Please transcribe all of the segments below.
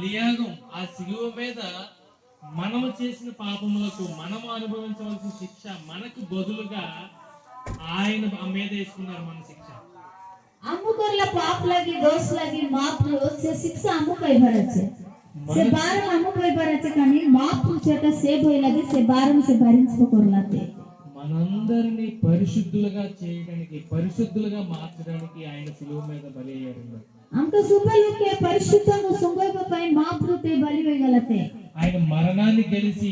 బలియాగం ఆ శిలువ మీద మనము చేసిన పాపములకు మనము అనుభవించవలసిన శిక్ష మనకు బదులుగా ఆయన మీద వేసుకున్నారు మన శిక్ష. అమ్ముకోర్ల పాపలకి దోషలాగి మాపులు వచ్చే శిక్ష అమ్ముకైబడచ్చు से बारम అమ్ము భయపడచ్చు కానీ మాపు చేత సేపోయినది సే భారం సే భరించుకోకూడదు మనందరినీ పరిశుద్ధులుగా చేయడానికి పరిశుద్ధులుగా మార్చడానికి ఆయన శిలువ మీద బలి అయ్యారు అంత సుపలుకే పరిశుద్ధము వేయగలతే ఆయన మరణాన్ని గెలిచి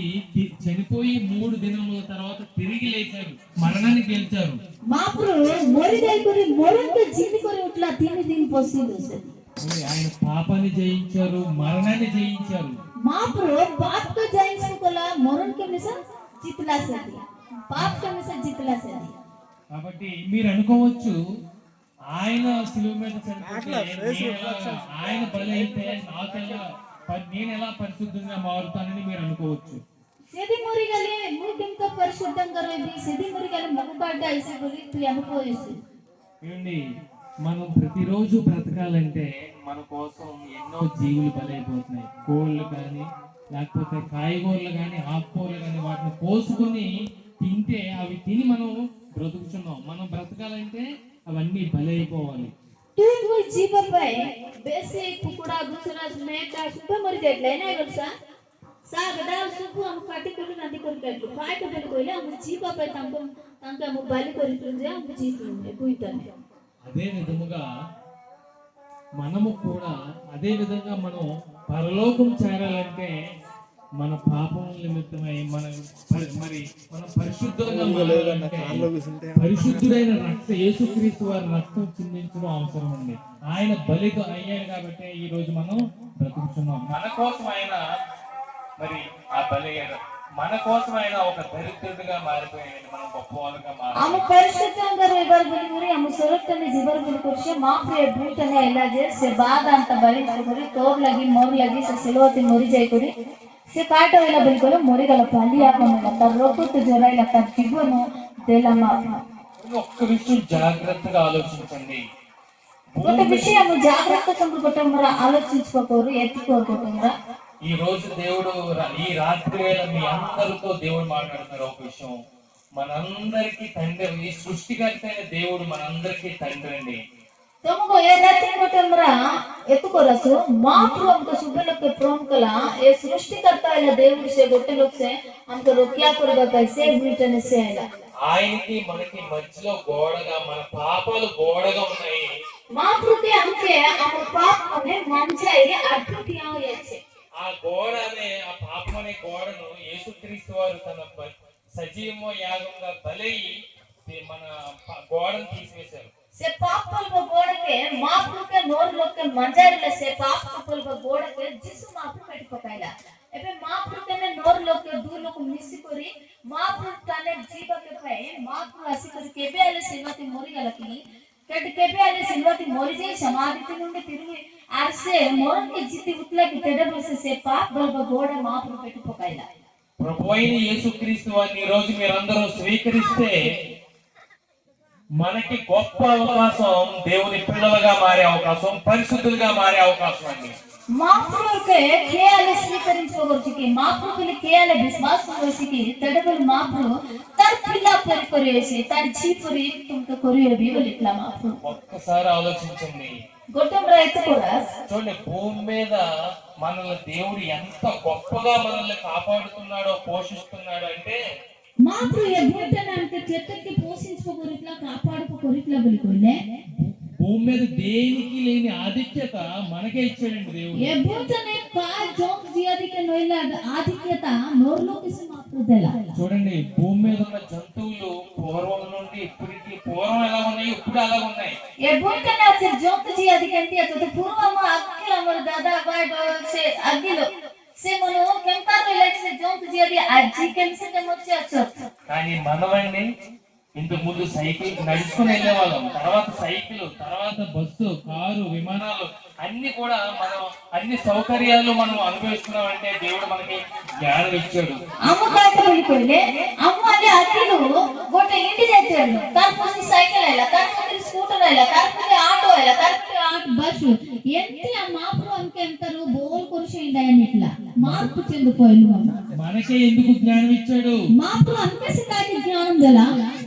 చనిపోయి మూడు దినముల తర్వాత తిరిగి లేచారు మరణాన్ని గెలిచారు. మొరంత తిని తిని పోసింది ఆయన పాపాన్ని జయించారు మరణాన్ని జయించారు. మాపు పాప్తో జయించుకోలా మొరన్ కే మిస జితలా సేది పాప్ కే మిస జితలా సేది కాబట్టి మీరు అనుకోవచ్చు ఆయన శిలువ మీద చనిపోతే ఆయన బలి అయితే నాకెలా నేను ఎలా పరిశుద్ధంగా మారుతానని మీరు అనుకోవచ్చు. బలి తు అనుభవిస్తు ఏమండి మనం ప్రతిరోజు బ్రతకాలంటే మన కోసం ఎన్నో జీవులు బలైపోతున్నాయి. కోళ్ళు కానీ లేకపోతే కాయగూరలు కానీ ఆకుకూరలు కానీ వాటిని పోసుకొని తింటే అవి తిని మనం బ్రతుకుతున్నాం మనం బ్రతకాలంటే అవన్నీ బలైపోవాలి. ಟ್ಯೂಬ್ ಜೀಪಪ್ಪೈ ಬೇಸಿ ಕುಕುಡ ಗುಸರಾಜ್ ಮೇಕ ಸುಪ್ಪ ಮರಿದೆಡ್ಲೆ ಏನಾಗಲ್ ಸಾ ಸಾ ಗಡ ಸುಪ್ಪು ಅಮ್ಮ ಕಟ್ಟಿ ಕೊಡು ನಂದಿ ಕೊಡ್ಬೇಕು ಕಾಯ್ಕ ಬೇಕು ಇಲ್ಲ ಅಮ್ಮ ಜೀಪಪ್ಪೈ ತಂಪ ತಂಕ ಅಮ್ಮ ಬಲಿ ಕೊರಿಕೊಂಡು ಅಮ್ಮ ಜೀಪುಂಡೆ ಕುಯ್ತಾನೆ అదే విధముగా మనము కూడా అదే విధంగా మనం పరలోకం చేరాలంటే మన పాపం నిమిత్తమై మన మరి మన పరిశుద్ధంగా పరిశుద్ధుడైన రక్త యేసుక్రీస్తు వారి రక్తం చిందించడం అవసరం ఉంది. ఆయన బలిగా అయ్యాడు కాబట్టి ఈ రోజు మనం బ్రతుకుతున్నాం. మన కోసం ఆయన మరి ఆ బలి మన కోసం ఆయన ఒక దరిద్రుడిగా మారిపోయాడు. మనం గొప్ప వాళ్ళుగా మారి పరిశుద్ధంగా ಇಬ್ಬರು ಅಮ್ಮ ಸುರತ್ತನ ಇಬ್ಬರು ಕುರ್ಚಿ ಮಾಪ್ರಿಯ ಬೂಟನ ಎಲ್ಲಾಜೆ ಬಾದ ಅಂತ ಬಳಿ ಕುರಿ ತೋರ್ಲಾಗಿ ಮೋರ್ಲಾಗಿ ಸಿಲೋತಿ ಮುರಿಜೈ ಕುರಿ ಸಿಕಾಟೋವಿನ ಬಿಲ್ಕುಲು ಮುರಿಗಳ ಬಲಿಯಾಗಮನ ತರೊಬ್ಬಟ್ಟು ಜ್ವರ ಇಲ್ಲ ತಗ್ಗಿಗುನು ದೇಲಮ್ಮ ఒక్క విషయం జాగ్రత్తగా ఆలోచించండి. ఒక విషయం జాగ్రత్త సంపుటంరా ఆలోచించుకోకూరు ఎత్తుకోకుండా ఈ రోజు దేవుడు ఈ రాత్రి వేళ మీ అందరితో దేవుడు మాట్లాడుతున్నారు ఒక విషయం. మనందరికీ తండ్రి ఈ సృష్టికర్త అయిన దేవుడు మనందరికీ తండ్రి అండి ತಮಗು ಏನತ್ತಿ ಕೊಟ್ಟಂದ್ರ ಎತ್ತುಕೊರಸು ಮಾತೃ ಅಂತ ಶುಭಲಕ್ಕೆ ಪ್ರೋಂಕಲ ಏ ಸೃಷ್ಟಿಕರ್ತ ಇಲ್ಲ ದೇವ್ರ ಸೇ ಗೊಟ್ಟಲೊಕ್ಸೆ ಅಂತ ರೊಕ್ಯಾ ಕೊಡಬೇಕ ಸೇವ್ ಮೀಟನೆ ಸೇ ಇಲ್ಲ ఆయనకి మనకి మధ్యలో గోడగా మన పాపాలు గోడగా ఉన్నాయి. మాతృకి అంతే ఆ పాపమే మంచి అద్భుతం ఆ గోడ అనే ఆ పాపం అనే గోడను యేసుక్రీస్తు వారు తన సజీవ యాగంగా బలై మన గోడను తీసివేశారు. ಸೆ ಪಾಪ ಅಲ್ಪ ಗೋಡಕ್ಕೆ ಮಾಪುಕ್ಕೆ ನೋರ್ ಲೊಕ್ಕೆ ಮಂಜಾರಿಲ್ಲ ಸೆ ಪಾಪ ಅಲ್ಪ ಗೋಡಕ್ಕೆ ಜಿಸು ಮಾಪು ಪೆಟ್ಕೋತಾಯಿಲ್ಲ ಎಬೆ ಮಾಪುಕ್ಕೆ ನೋರ್ ಲೊಕ್ಕೆ ದೂರ್ ಲೊಕ್ಕೆ ಮಿಸ್ಸಿ ಕೊರಿ ಮಾಪು ತಾನೆ ಜೀವಕ್ಕೆ ಪೈ ಮಾಪು ಹಸಿ ಕೊರಿ ಕೆಬೆ ಅಲ್ಲಿ ಸಿಲ್ವತಿ ಮೊರಿಗಲಕಿ ಕೆಟ್ಟ ಕೆಬೆ ಅಲ್ಲಿ ಸಿಲ್ವತಿ ಮೊರಿಜೆ ಸಮಾಧಿ నుండి తిరిగి అరిసే మొరకి జిత్తి ఉట్లకి తెడబోసే సే పాప బల్బ గోడ మాపులు పెట్టుకోకాయిలా ప్రభు అయిన యేసుక్రీస్తు వారిని ఈ రోజు మీరందరూ స్వీకరిస్తే మనకి గొప్ప అవకాశం దేవుని పిల్లలుగా మారే అవకాశం పరిశుద్ధులుగా మారే అవకాశం అండి. మాపురుకే కేయాలే స్వీకరించుకోవచ్చు మాపురుకుని కేయాలే విశ్వాస వచ్చి తడబలు మాపురు తన పిల్ల పరి కొరియేసి తన చీపురి తుమ్క కొరియేది ఇట్లా మాపురు ఒక్కసారి ఆలోచించండి. గొట్టం రైతు కూడా. చూడండి భూమి మీద మనల్ని దేవుడు ఎంత గొప్పగా మనల్ని కాపాడుతున్నాడో పోషిస్తున్నాడో అంటే మాపురు ఏ భూటనానికి చెట్టుకి పోషించుకోరు ఇట్లా కాపాడుకోరు ఇట్లా బలికోలే భూమి మీద దేనికి లేని ఆధిక్యత మనకే ఇచ్చాడండి దేవుడు ఏ భూటనే కా జోక్ జియాదికి నొయిల ఆధిక్యత నోర్లోకి మాపురు తెలా చూడండి భూమి మీద ఉన్న జంతువులు పూర్వం నుండి ఇప్పటికి పూర్వం ఎలా ఉన్నాయి ఇప్పుడు అలా ఉన్నాయి ये बोलते ना से जोत जी अधिकंती है तो पूर्व में अक्किल हमर दादा बाड से अगिलो से मनो केंता रे लाइक से जोत जी अधि आजी केन से के मोचे अच्छो కానీ మనమండి ఇంతకు ముందు సైకిల్ నడుచుకుని వెళ్ళేవాళ్ళం. తర్వాత సైకిల్ తర్వాత బస్సు కారు విమానాలు అన్ని కూడా మనం అన్ని సౌకర్యాలు మనం అనుభవిస్తున్నామంటే దేవుడు మనకి జ్ఞానం ఇచ్చాడు. అమ్మ కాట అమ్మ అని అగిలు గోటే ఇంటి తెచ్చాడు తర్పతి సైకిల్ అయిలా కాకపోతే స్కూటర్ అయిలా కాకపోతే ఆటో అయిలా కాకపోతే ఆటో బస్సు. ఎంత ఆ మాపురు బోల్ కొరుషే ఆయన ఇట్లా. మార్పు చెందిపోయింది మమ్మ మనకే ఎందుకు జ్ఞానం ఇచ్చాడు? మాకు కాకి జ్ఞానం గల.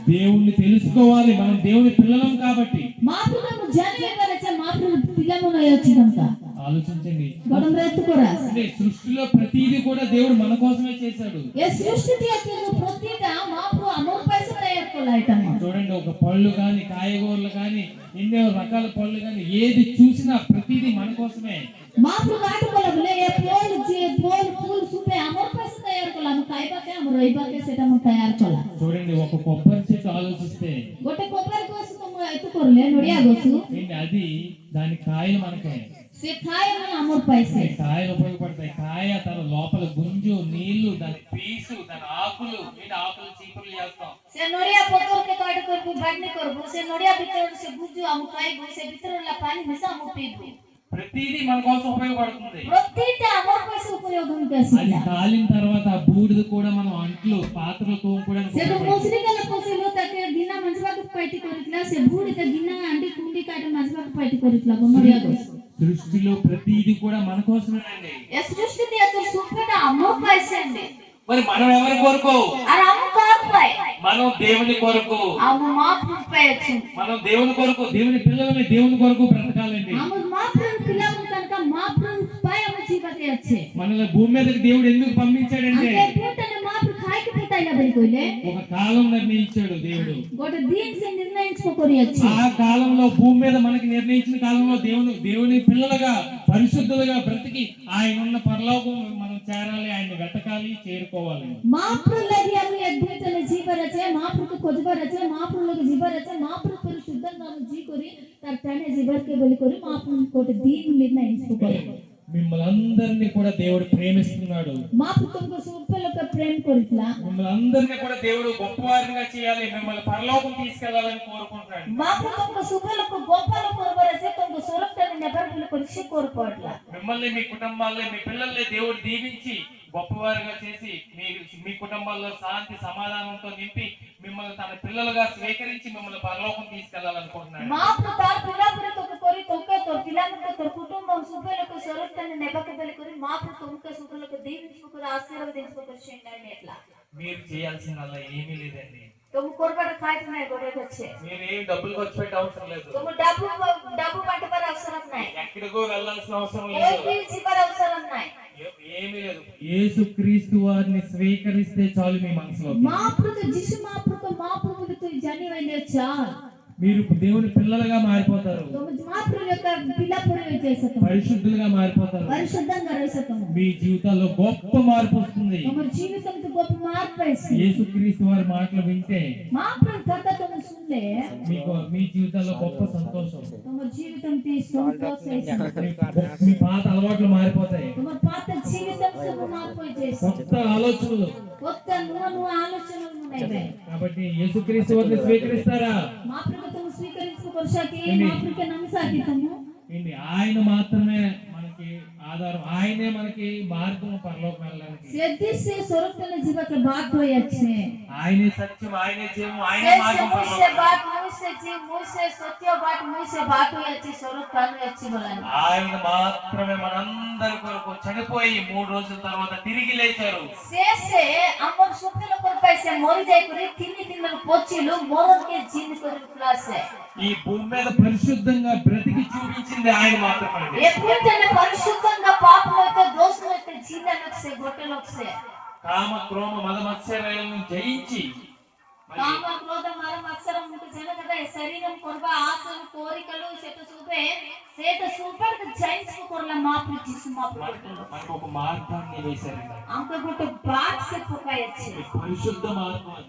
దేవుణ్ణి తెలుసుకోవాలి. మనం దేవుని పిల్లలం కాబట్టి. మాకు మేము జనవరచ మాకు పిల్లమున వచ్చి కనుక ఆలోచించండి. గొడవ ఎత్తుకోరా అంటే సృష్టిలో ప్రతిదీ కూడా దేవుడు మన కోసమే చేశాడు. ఏ సృష్టి తీయకు ప్రతిట మాకు అమూర్ పైస తయారుకోలేటమ్మ చూడండి. ఒక పళ్ళు కానీ కాయగూరలు కానీ ఎన్నో రకాల పళ్ళు కానీ ఏది చూసినా ప్రతిదీ మన కోసమే. మాకు ఏ పోలు పోలు పూలు చూపే అమూర్ కాయబాకే సెట్ అమ్మ తయారుకోలే. చూడండి ఒక కొబ్బరి చెట్టు ఆలోచిస్తే. ଗୋଟେ కొబ్బరి కోసు ఎత్తుకోరలే కోసు అది? దాని కాయలు మనకే. ସେ ଖାଏ ମାନେ ଆମର పైసే కాయలు ఉపయోగపడతాయి కాయ తన లోపల గుంజు నీళ్లు దాని పీసు దాని ఆకులు ఏంటి ఆకులు చీపులు చేస్తాం ସେ ନଡିଆ ପତରକେ କାଟ କରିବୁ ବାଟନି କରିବୁ ସେ ନଡିଆ ଭିତରେ ସେ ବୁଝୁ ଆମ ଖାଇବୁ ସେ ଭିତରେ ହେଲା ପାଣି ମିଶା ଆମ ପିଇବୁ ప్రతిదీ మన కోసం ఉపయోగపడుతుంది ପ୍ରତିଟା ଆମର పైసା ఉపయోగ అది ଆସିଲା కాలిన తర్వాత ఆ బూడిద కూడా మనం అంట్లు పాత్రలు తోముకోవడానికి ସେଠୁ ఉపయోగపడుతుంది. ମୁସରି ଗଲା ପଶିଲୁ ତାକେ ଗିନା ମାଜିବାକୁ ପାଇଟି କରିଥିଲା ସେ ବୁଢୀ ତା ଗିନା ଆଣ୍ଡି କୁଣ୍ଡି କାଟି ମାଜିବାକୁ ପାଇଟି କରିଥିଲା ନଡିଆ କୋଷ సృష్టిలో ప్రతిది కూడా మన కోసమేనండి. మరి మనం కొరకు? మనం దేవుని కొరకు. మనం దేవుని కొరకు దేవుని పిల్లలని దేవుని కొరకు బ్రతకాలండి. हम माफ किला మనల్ని భూమి మీదకి దేవుడు ఎందుకు పంపించాడంటే ఒక కాలం నిర్ణయించాడు దేవుడు. ఒక దీనికి నిర్ణయించుకోకొరియచ్చు ఆ కాలంలో భూమి మీద మనకి నిర్ణయించిన కాలంలో దేవుని దేవుని పిల్లలుగా పరిశుద్ధులుగా బ్రతికి ఆయన ఉన్న పరలోకం మనం చేరాలి ఆయన వెతకాలి చేరుకోవాలి. మాప్రులకి అవి అద్భుతల జీవరచే మాప్రుకు కొద్దిబరచే మాప్రులకు జీవరచే మాప్రు పరిశుద్ధంగా జీకొరి తర్తనే జీవర్కే బలికొరి మాప్రు కోటి దీన్ని నిర్ణయించుకోవాలి మిమ్మల్ని అందరినీ కూడా దేవుడు ప్రేమిస్తున్నాడు. మా కుటుంబ సూపలక ప్రేమ కొరిట్లా మిమ్మల్ని అందరినీ కూడా దేవుడు గొప్పవారిగా చేయాలి మిమ్మల్ని పరలోకం తీసుకెళ్ళాలని కోరుకుంటున్నాడు. మా కుటుంబ సూపర్లకు గొప్పల కొరవరసే కొంత సురక్షణ నెబర్బులు కొరిసి కోరుకోవట్లా? మిమ్మల్ని మీ కుటుంబాల్లో మీ పిల్లల్ని దేవుడు దీవించి గొప్పవారిగా చేసి మీ మీ కుటుంబాల్లో శాంతి సమాధానంతో నింపి మిమ్మల్ని తన పిల్లలుగా స్వీకరించి మిమ్మల్ని పరలోకం తీసుకెళ్ళాలనుకుంటున్నాడు. మా పురాపురతో ಕೊರಿ ತುಮಕ ತೋರ್ ಪಿಲಾಂಗ ತೋರ್ ಕುಟುಂಬ సుబ్బులకు సొరతను నెబకదలు కొరి మాకు తుమక సుబ్బులకు దీవించుకుని ఆశీర్వదించుకుని చేయండి ఎట్లా మీరు చేయాల్సినల్లా ఏమీ లేదండి. స్వీకరిస్తే చాలు మీ మనసులో మా ప్రభుతో మా ప్రభుతో మా ప్రభుతో జని వెళ్ళొచ్చా మీరు దేవుని పిల్లలుగా మారిపోతారు. పరిశుద్ధులుగా మారిపోతారు. మీ జీవితాల్లో గొప్ప మార్పు వస్తుంది. యేసుక్రీస్తు వారి మాటలు వింటే మీకు మీ జీవితాల్లో గొప్ప సంతోషం. మీ పాత అలవాట్లు మారిపోతాయి. కొత్త ఆలోచనలు. కాబట్టి యేసుక్రీస్తు వారిని స్వీకరిస్తారా? ఆయన మాత్రమే మనకి ఆధారం ఆయనే మనకి మార్గం పరలోకం వెళ్ళడానికి. ఆయనే సత్యం ఆయనే జీవం ఆయనే మార్గం ఆయన మాత్రమే మనందరి కొరకు చనిపోయి మూడు రోజుల తర్వాత తిరిగి లేచారు. చేసే అమ్మ సుఖల కొరపైసే తిని తిన్నలు పోచిలు మోరకే జీని కొరకు క్లాసే ఈ భూమి మీద పరిశుద్ధంగా బ్రతికి చూపించింది ఆయన మాత్రమే. ఎప్పుడైతే పరిశుద్ధంగా పాపం అయితే దోషం అయితే జీన లోక్ సే గొట్టె లోక్ సే కామ క్రోమ మద మత్స్యరాలను జయించి కామ క్రోధ మరం అక్షరం మీకు జన కదా శరీరం కొరవ ఆశలు కోరికలు చెట్ట చూపే సేట సూపర్ జైన్స్ కొరల మాపు ఇచ్చేసి మాపు మనకు ఒక మార్గాన్ని వేశారండి. అంతకుంటే బాక్స్ పొకాయచ్చు పరిశుద్ధ మార్గం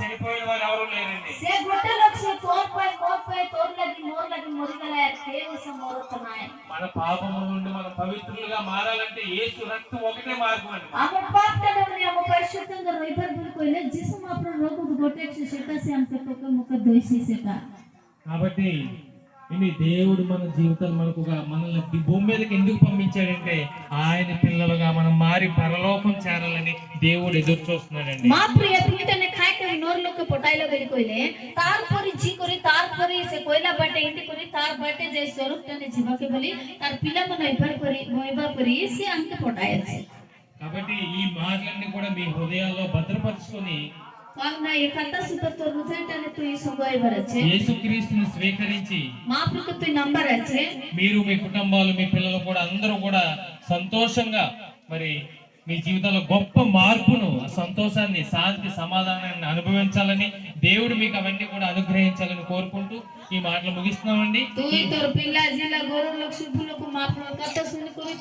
చనిపోయిన వారు ఎవరు లేరండి. కోట్లకు మురిగలే కేవసం మోరుతున్నాయి మన పాపము నుండి మనం పవిత్రులుగా మారాలంటే యేసు రక్తం ఒకటే మార్గం అండి. ఆమె పాపలను ఆమె పరిశుద్ధంగా వైపర్పుకోలే జిస్మ అప్పుడు రోగుకు గొట్టేసి శిక్ష శాంతకు ముఖ ద్వేషిసేట కాబట్టి ఇన్ని దేవుడు మన జీవితాలు మనకు మనల్ని ఈ భూమి మీదకి ఎందుకు పంపించాడంటే ఆయన పిల్లలుగా మనం మారి పరలోకం చేరాలని దేవుడు ఎదురు చూస్తున్నాడండి. ಮಾತ್ರ ಎತ್ತಿಟ್ಟನೆ ಕಾಯ್ಕವಿ ನೋರ್ ಲೋಕ ಪೊಟಾಯಿಲ ಬೆಳಿ ಕೊಯ್ಲೆ ತಾರ್ ಪೊರಿ ಜಿ ಕೊರಿ ತಾರ್ ಪೊರಿ ಸೆ ಕೊಯ್ಲ ಬಟ್ಟೆ ಇಂಟಿ ಕೊರಿ ತಾರ್ ಬಟ್ಟೆ బలి ಸ್ವರೂಪ ತನೆ ಜೀವಕ್ಕೆ ಬಲಿ ತಾರ್ ಪಿಲಮನ కాబట్టి ఈ మాటలన్నీ కూడా మీ హృదయాల్లో భద్రపరుచుకొని యేసు స్వీకరించి మీరు మీ కుటుంబాలు మీ పిల్లలు కూడా అందరూ కూడా సంతోషంగా మరి మీ జీవితంలో గొప్ప మార్పును సంతోషాన్ని శాంతి సమాధానాన్ని అనుభవించాలని దేవుడు మీకు అవన్నీ కూడా అనుగ్రహించాలని కోరుకుంటూ ఈ మాటలు ముగిస్తున్నామండి.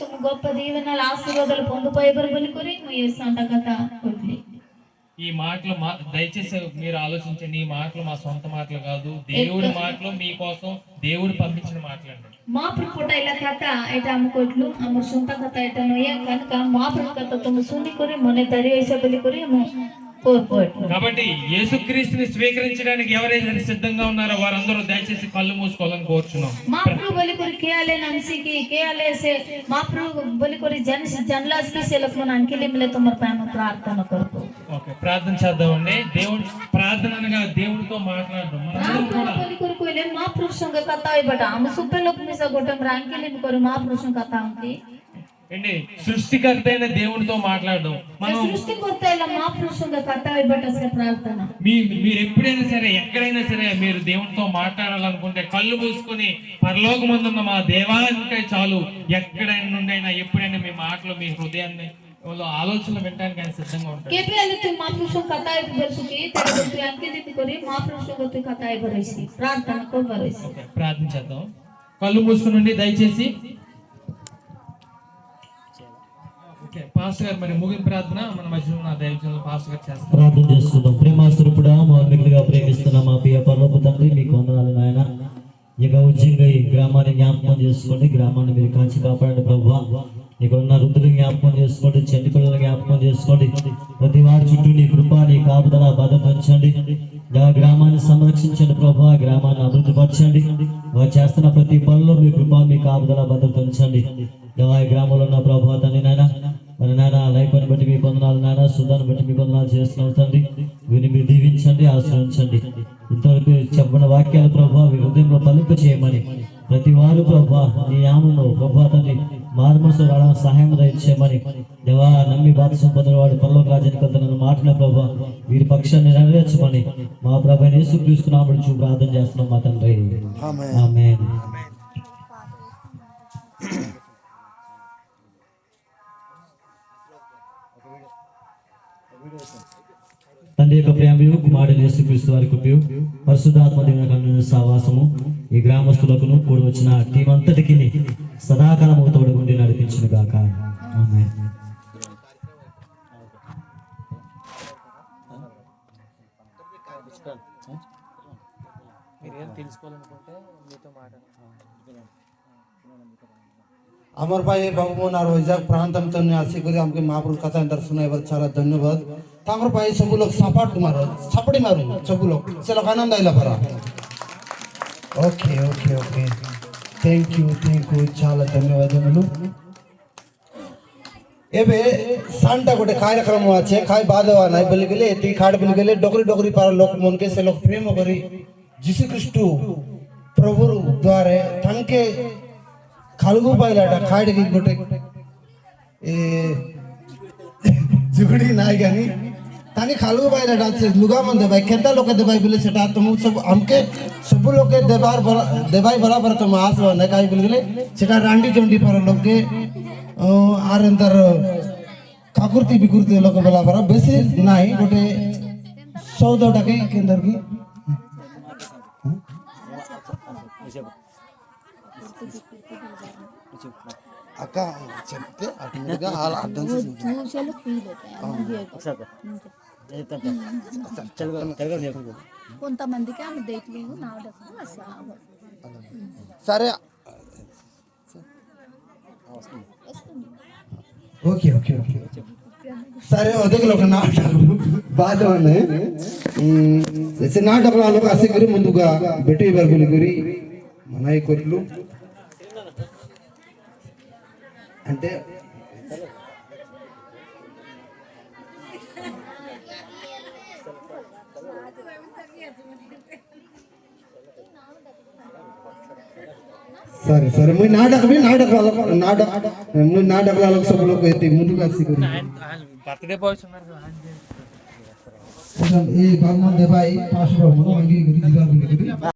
తమ గొప్ప దీవెనలు ఆశీర్వాదాలు పొందుపోయే బరుబులు కురి మీ కథ ఈ మాటలు మా దయచేసి మీరు ఆలోచించండి ఈ మాటలు మా సొంత మాటలు కాదు దేవుడి మాటలు మీకోసం దేవుడు పంపించిన మాటలండి ಮಾಪೃ ಪುಟ ಇಲ್ಲ ಕಥ ಐಟ ಅಮ್ಮ ಕೊಟ್ಲು ಅಮ್ಮ ಸ್ವಂತ ಕಥ ಐಟ ನೋಯ ಕನಕ ಮಾಪೃ ಕಥ ತುಂಬ ಸುಂದಿ ಕೊರಿ ಮೊನ್ನೆ ತರಿ ವಯಸ್ಸ ಬಲಿ ಕೊರಿ ಅಮ್ಮ కోరుకోవట్లేదు కాబట్టి యేసుక్రీస్తుని స్వీకరించడానికి ఎవరైతే సిద్ధంగా ఉన్నారో వారందరూ దయచేసి కళ్ళు మూసుకోవాలని కోరుచున్నాం. మాప్రు బలి కొరి కేయాలే కేయాలే సే మాప్రు బలి కొరి జన జనలాస్కి సే లోక్ మన అంకిలి మిలే తుమర్ ప్రేమ ప్రార్థన కొరకు. ఓకే ప్రార్థన చేద్దామండి. దేవుడు ప్రార్థన అనగా దేవుడితో మాట్లాడడం బలి కొరి కోయిలే మాప్రు సంగ కథ అయిబట అమ్మ సుప్పే లోక్ మిస గొట్టం రాంకిలి కొరి మాప్రు సంగ కథ అంకి ఏంటి? సృష్టికర్త అయిన దేవుడితో మాట్లాడడం మీరు ఎప్పుడైనా సరే ఎక్కడైనా సరే మీరు దేవుడితో మాట్లాడాలనుకుంటే కళ్ళు మూసుకొని పరలోకమందున్న మా దేవాలంటే చాలు. ఎక్కడైనా నుండైనా ఎప్పుడైనా మీ మాటలు మీ హృదయాన్ని ఆలోచన ఆలోచనలు వినడానికి ఆయన సిద్ధంగా ఉంటారు ప్రార్థన చేద్దాం. కళ్ళు మూసుకుని దయచేసి పాస్టర్ గారు మరి ముగింపు ప్రార్థన మన మధ్యలో ఉన్న దైవజనులు పాస్టర్ గారు చేస్తారు. ప్రార్థన ప్రేమిస్తున్న మా ప్రియ పర్వపు తండ్రి మీకు వందనాలు నాయన. ఇక ఉద్యంగా ఈ గ్రామాన్ని జ్ఞాపకం చేసుకోండి. గ్రామాన్ని మీరు కాచి కాపాడండి ప్రభా. ఇక్కడ వృద్ధులు జ్ఞాపకం చేసుకోండి. చెండి పిల్లలు జ్ఞాపకం చేసుకోండి. ప్రతి వారి చుట్టూ నీ కృప నీ కాపుదల భద్రత ఆ గ్రామాన్ని సంరక్షించండి ప్రభా. గ్రామాన్ని అభివృద్ధి పరచండి. వారు చేస్తున్న ప్రతి పనిలో మీ కృప మీ కాపుదల భద్రత ఉంచండి. గ్రామంలో ఉన్న ప్రభా తండ్రి నాయన సుధాన్ని బట్టి మీ కొందనాలు చేస్తున్నాం తండ్రి. వీరిని మీరు దీవించండి ఆశ్రయించండి. ఇంతవరకు చెప్పిన వాక్యాలు ప్రభావ మీ హృదయంలో ఫలింప చేయమని. ప్రతి వారు ప్రభా నీ నామంలో ప్రభా తండ్రి మార్మసు రావడం సహాయం దయచేయమని. దేవా నమ్మి బాధ సంపదల వాడు పరలోక రాజ్యానికి వెళ్తున్న మాటల ప్రభా వీరి పక్షాన్ని నెరవేర్చమని మా ప్రభా యేసుక్రీస్తునామని చూ ప్రార్థన చేస్తున్నాం మా తండ్రి. ఆమేన్. తండ్రి యొక్క ప్రేమయు కుమారుడు యేసుక్రీస్తు వారి కృపయు పరిశుద్ధాత్మ దేవుని సావాసము ఈ గ్రామస్తులకును కూడి వచ్చిన టీం అంతటికి సదాకాలము తోడుగుండి నడిపించిన గాక. আমার ভাই বাবু বোন আর ওইজাক প্রাণতাম তন্য আসি করে, আমাকে মহাপুর কথা তার শুনাইবার ছাড়া ধন্যবাদ। তা আমার ভাই সবু লোক সাপাট মার সাপড়ি মারু সবু লোক। সে লোক আনন্দ আইলা পারা okay okay okay thank you thank you చాలా ధన్యవాదములు এবে সানটা গোটে কার্যক্রম আছে খাই বাদওয়া নাই, বলে গেলে এটি খাট বলি গেলে ডকরি ডকরি পার লোক মনকে সে লোক প্রেম করি। যীশু খ্রিস্ট প্রভুর দ্বারে তাকে खालगू पाहिला खाट की गोटे जुगडी नाही गाणी तांणी खालगू पाहिला डान्स लुगा मन देबाय केता लोक देबाय बोले सेटा तुम सब हमके सब लोग के देबार देबाय बराबर तुम आसवा ना काय बोले गेले सेटा रांडी चंडी पर लोग के আর এন্তার কাকুর্তি বিকুর্তি লোক বেলা পর বেশি নাই গোটে সৌদটাকে అక్క చెప్తే అటుగా అర్థం కొంతమందికి ఆమె దయట్లేదు నా సరే. Okay okay okay. సరే ఒదగలు ఒక నాటకం. బాధవాన్ని నాటకాలకు అసగిరి ముందుగా బెట్టి వర్గుల గురి మనాయి కొర్లు అంటే సరే సరే. మీ నాటక మీ నాటక నాటక మీ నాటక లోకసభలోకి అయితే ముందుగా బర్త్డే బాయ్స్ ఉన్నారు ఈ భగవంత్ భాయ్ పాశ్వ అంగీకరి